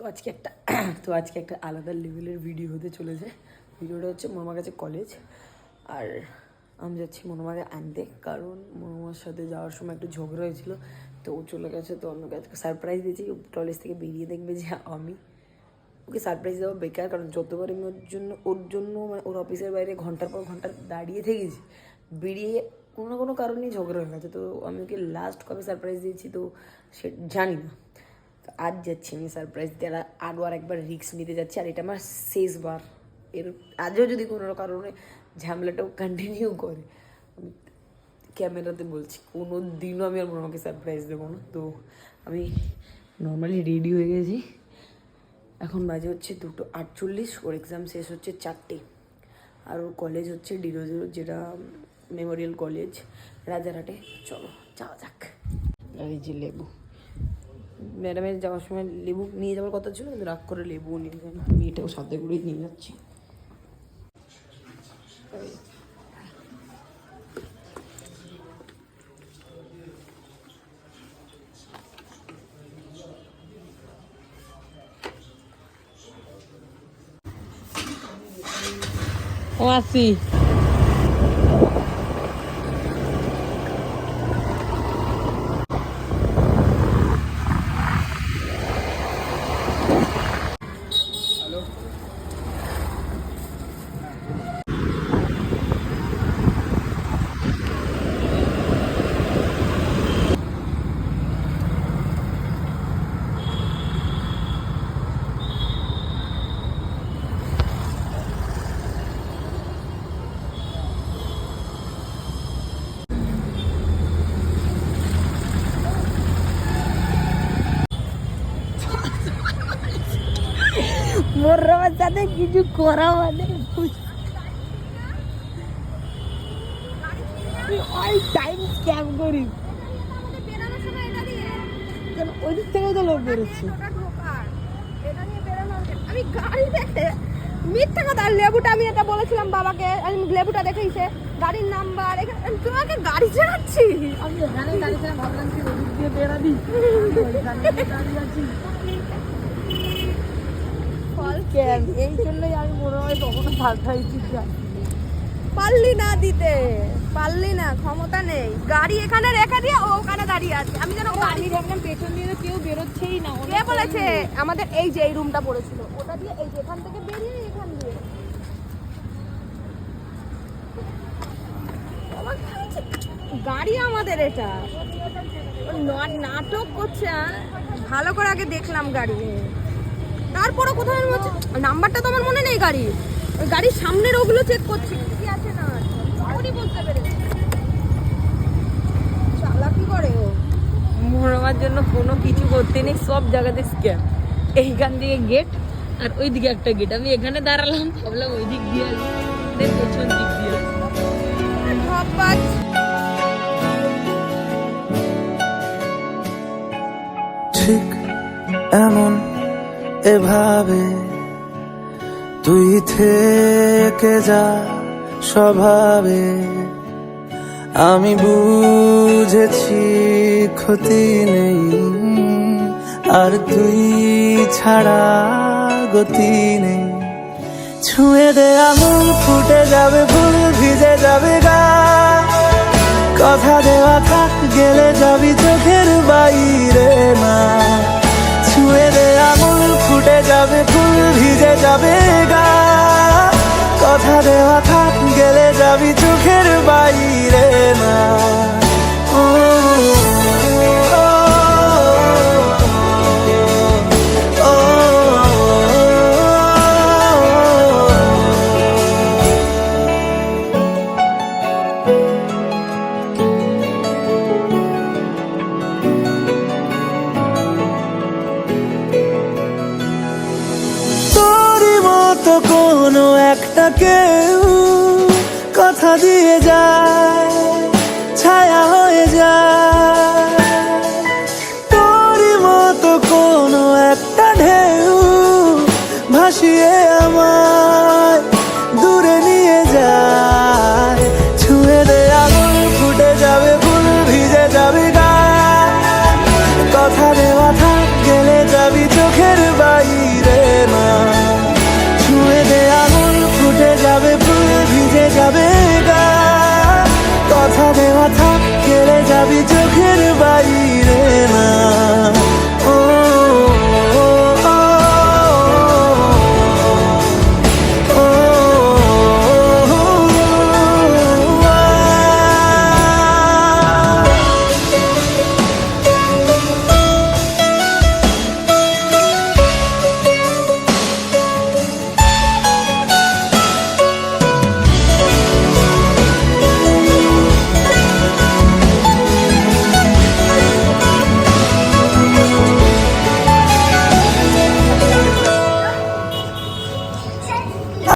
তো আজকে একটা, তো আজকে একটা আলাদা লেভেলের ভিডিও হতে চলেছে। ভিডিওটা হচ্ছে মনোমার কাছে কলেজ আর আমি যাচ্ছি মনোমাকে আনতে, কারণ মনোমার সাথে যাওয়ার সময় একটু ঝগড়া হয়েছিল। তো ও চলে গেছে, তো অন্য কাছে সারপ্রাইজ দিয়েছি কলেজ থেকে বেরিয়ে দেখবে যে আমি ওকে সারপ্রাইজ দেওয়া বেকার, কারণ যতবার আমি ওর জন্য ওর জন্য মানে ওর অফিসের বাইরে ঘণ্টার পর ঘণ্টা দাঁড়িয়ে থেকেছি, বেরিয়ে কোনো না কোনো কারণেই ঝগড়া হয়ে গেছে। তো আমি ওকে লাস্ট কবে সারপ্রাইজ দিয়েছি তো সে জানি না। আজ যাচ্ছি আমি সারপ্রাইজ দিয়ে আর আরও আর একবার রিস্ক নিতে যাচ্ছি, আর এটা আমার শেষবার এর আজও যদি কোনো কারণে ঝামেলাটাও কন্টিনিউ করে, আমি ক্যামেরাতে বলছি কোনো দিনও আমি আর আমাকে সারপ্রাইজ দেবো না। তো আমি নর্মালি রেডি হয়ে গেছি। এখন বাজে হচ্ছে দুটো আটচল্লিশ, ওর এক্সাম শেষ হচ্ছে চারটে। আর ওর কলেজ হচ্ছে ডিরোজো যেটা মেমোরিয়াল কলেজ রাজারহাটে। চলো, যাওয়া যাক। আর এই যে লেবু। ম্যাডামের যাওয়ার সময় লেবু নিয়ে যাওয়ার কথা ছিল কিন্তু রাগ করে লেবু নিয়ে যান আমি এটাও সাথে করে নিয়ে যাচ্ছি ও আসি। মোর সাথে কিছু করা মানে অল টাইম স্ক্যাম করি ওই দিক থেকে তো লোক বেরোচ্ছে। আমি গাড়ি দেখে মিথ্যা কথা লেবুটা আমি এটা বলেছিলাম বাবাকে আমি লেবুটা দেখেইছে গাড়ির নাম্বার এখানে তোমাকে গাড়ি চালাচ্ছি আমি এখানে দাঁড়িয়ে ভাবলাম কি দিয়ে বেরাবি দাঁড়িয়ে আছি। ফল এই জন্যই আমি মনে হয় কখনো পাল্টাইছি পারলি না দিতে পারলি না ক্ষমতা নেই। গাড়ি এখানে রেখে দিয়ে ও ওখানে দাঁড়িয়ে আছে। আমি যেন গাড়ি ভাবলাম পেছন দিয়ে কেউ বেরোচ্ছেই না। কে বলেছে? আমাদের এই যে এই রুমটা পড়েছিল। ওটা দিয়ে এই যে এখান থেকে বেরিয়ে এখান দিয়ে। গাড়ি আমাদের এটা। নাটক করছে? ভালো করে আগে দেখলাম গাড়ি তারপরে কোথায় আমি হচ্ছে নাম্বারটা তো আমার মনে নেই গাড়ি ওই গাড়ির সামনের ওগুলো চেক করছি। কি আছে না আছে। তখনই বলতে পেরেছি। চালাকি করে ও। মরবার জন্য কোনো কিছু করতে নেই সব জায়গাতে স্ক্যাম এইখান থেকে গেট আর ওই দিকে একটা গেট আমি এখানে দাঁড়ালাম ভাবলাম ওই দিক দিয়ে আসি পেছন দিক দিয়ে। ঠিক এমন এভাবে তুই থেকে যা স্বভাবে। আমি বুঝেছি ক্ষতি নেই, আর তুই ছাড়া গতি নেই। ছুঁয়ে দে আমুল ফুটে যাবে ভুল, ভিজে যাবে গা। কথা দেওয়া থাক, গেলে যাবি চোখের বাইরে না যাবি চোখের বাইরে না। কোনো একটা কেউ দিয়ে যায়। যাবি